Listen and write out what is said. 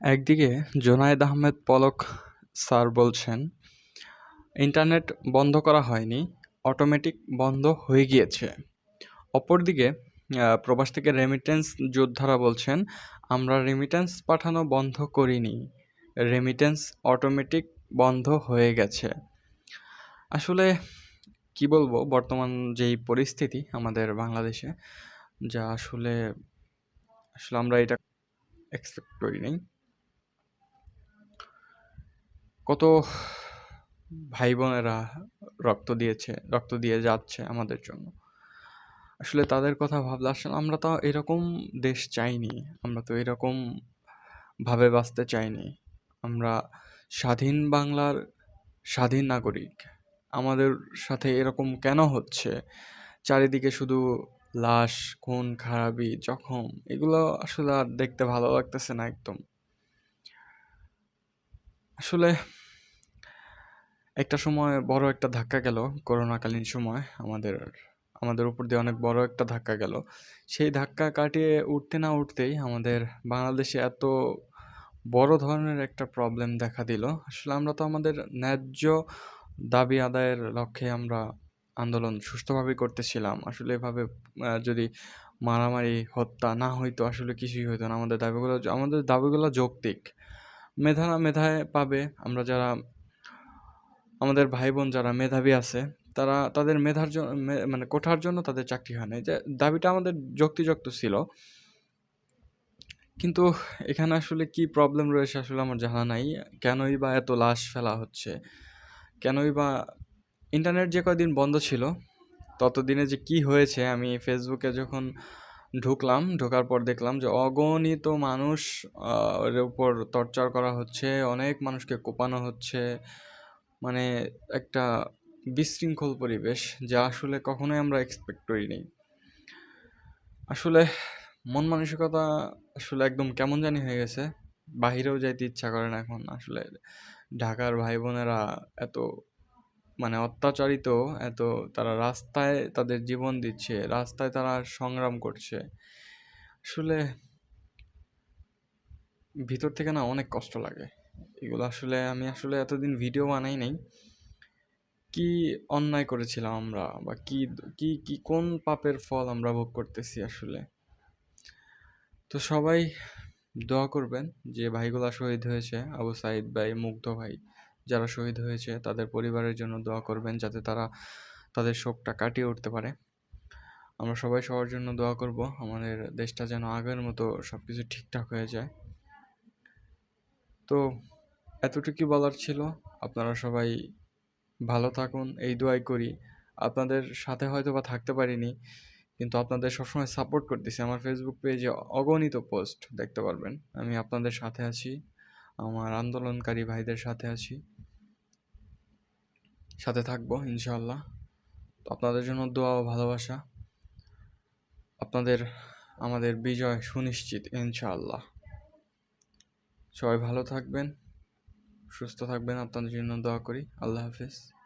একদিকে জোনায়েদ আহমেদ পলক স্যার বলছেন, ইন্টারনেট বন্ধ করা হয়নি, অটোমেটিক বন্ধ হয়ে গিয়েছে। অপরদিকে প্রবাস থেকে রেমিটেন্স যোদ্ধারা বলছেন, আমরা রেমিটেন্স পাঠানো বন্ধ করিনি রেমিটেন্স অটোমেটিক বন্ধ হয়ে গেছে। আসলে কি বলব, বর্তমান যেই পরিস্থিতি আমাদের বাংলাদেশে, যা আসলে আসলে আমরা এটা এক্সপেক্ট করি কত ভাই বোনেরা রক্ত দিয়েছে, রক্ত দিয়ে যাচ্ছে আমাদের জন্য। আসলে তাদের কথা ভাবলে আসলে আমরা তো এরকম দেশ চাইনি, আমরা তো এরকম ভাবে বাঁচতে চাইনি। আমরা স্বাধীন বাংলার স্বাধীন নাগরিক। আমাদের সাথে এরকম কেন হচ্ছে? চারিদিকে শুধু লাশ, খুন, খারাপি, জখম, এগুলো আসলে আর দেখতে ভালো লাগতেছে না একদম। আসলে একটা সময় বড় একটা ধাক্কা গেল করোনাকালীন সময়। আমাদের আমাদের উপর দিয়ে অনেক বড় একটা ধাক্কা গেল। সেই ধাক্কা কাটিয়ে উঠতে না উঠতেই আমাদের বাংলাদেশে এত বড় ধরনের একটা প্রবলেম দেখা দিল। আসলে আমরা তো আমাদের ন্যায্য দাবি আদায়ের লক্ষ্যে আমরা আন্দোলন সুষ্ঠুভাবে করতেছিলাম। আসলে এভাবে যদি মারামারি, হত্যা না হইতো আসলে কিছুই হইতো না। আমাদের দাবিগুলো আমাদের দাবিগুলো যৌক্তিক। মেধা না মেধায় পাবে আমরা যারা আমাদের ভাই বোন যারা মেধাবী আছে, তারা তাদের মেধার জন্য মানে কোঠার জন্য তাদের চাকরি হয় না যে দাবিটা আমাদের যুক্তিযুক্ত ছিল। কিন্তু এখানে আসলে কি প্রবলেম রয়েছে আসলে আমার জানা নাই। কেনই বা এত লাশ ফেলা হচ্ছে? কেনই বা ইন্টারনেট যে কয়দিন বন্ধ ছিল, ততদিনে যে কি হয়েছে, আমি ফেসবুকে যখন ঢুকলাম, ঢোকার পর দেখলাম যে অগণিত মানুষ এর উপর টর্চার করা হচ্ছে, অনেক মানুষকে কোপানো হচ্ছে। মানে একটা বিশৃঙ্খল পরিবেশ যা আসলে কখনোই আমরা এক্সপেক্ট করিনি আসলে মন মানসিকতা আসলে একদম কেমন জানি হয়ে গেছে। বাহিরেও যাইতে ইচ্ছা করে না এখন। আসলে ঢাকার ভাই বোনেরা এত মানে অত্যাচারিত, এত তারা রাস্তায় তাদের জীবন দিচ্ছে, রাস্তায় তারা সংগ্রাম করছে। আসলে ভিতর থেকে না অনেক কষ্ট লাগে। এগুলো আসলে আমি আসলে এতদিন ভিডিও বানাই নাই। কি অন্যায় করেছিলাম আমরা বা কি কি কি, কোন পাপের ফল আমরা ভোগ করতেছি আসলে? তো সবাই দোয়া করবেন যে ভাইগুলা শহীদ হয়েছে, আবু সাইদ ভাই, মুগ্ধ ভাই যারা শহীদ হয়েছে, তাদের পরিবারের জন্য দোয়া করবেন যাতে তারা তাদের শোকটা কাটিয়ে উঠতে পারে। আমরা সবাই সবার জন্য দোয়া করব, আমাদের দেশটা যেন আগের মতো সব কিছু ঠিকঠাক হয়ে যায়। তো এতটুকুই বলার ছিল। আপনারা সবাই ভালো থাকুন, এই দোয়াই করি। আপনাদের সাথে হয়তো বা থাকতে পারিনি, কিন্তু আপনাদের সবসময় সাপোর্ট করতেছি। আমার ফেসবুক পেজে অগণিত পোস্ট দেখতে পারবেন। আমি আপনাদের সাথে আছি, আমার আন্দোলনকারী ভাইদের সাথে আছি। সাথে থাকব ইনশাল্লাহ তো আপনাদের জন্য দোয়া ও ভালোবাসা। আপনাদের, আমাদের বিজয় সুনিশ্চিত, ইনশাআল্লাহ। সবাই ভালো থাকবেন। সুস্থ থাকবেন আপনাদের জন্য দোয়া করি। আল্লাহ হাফিজ।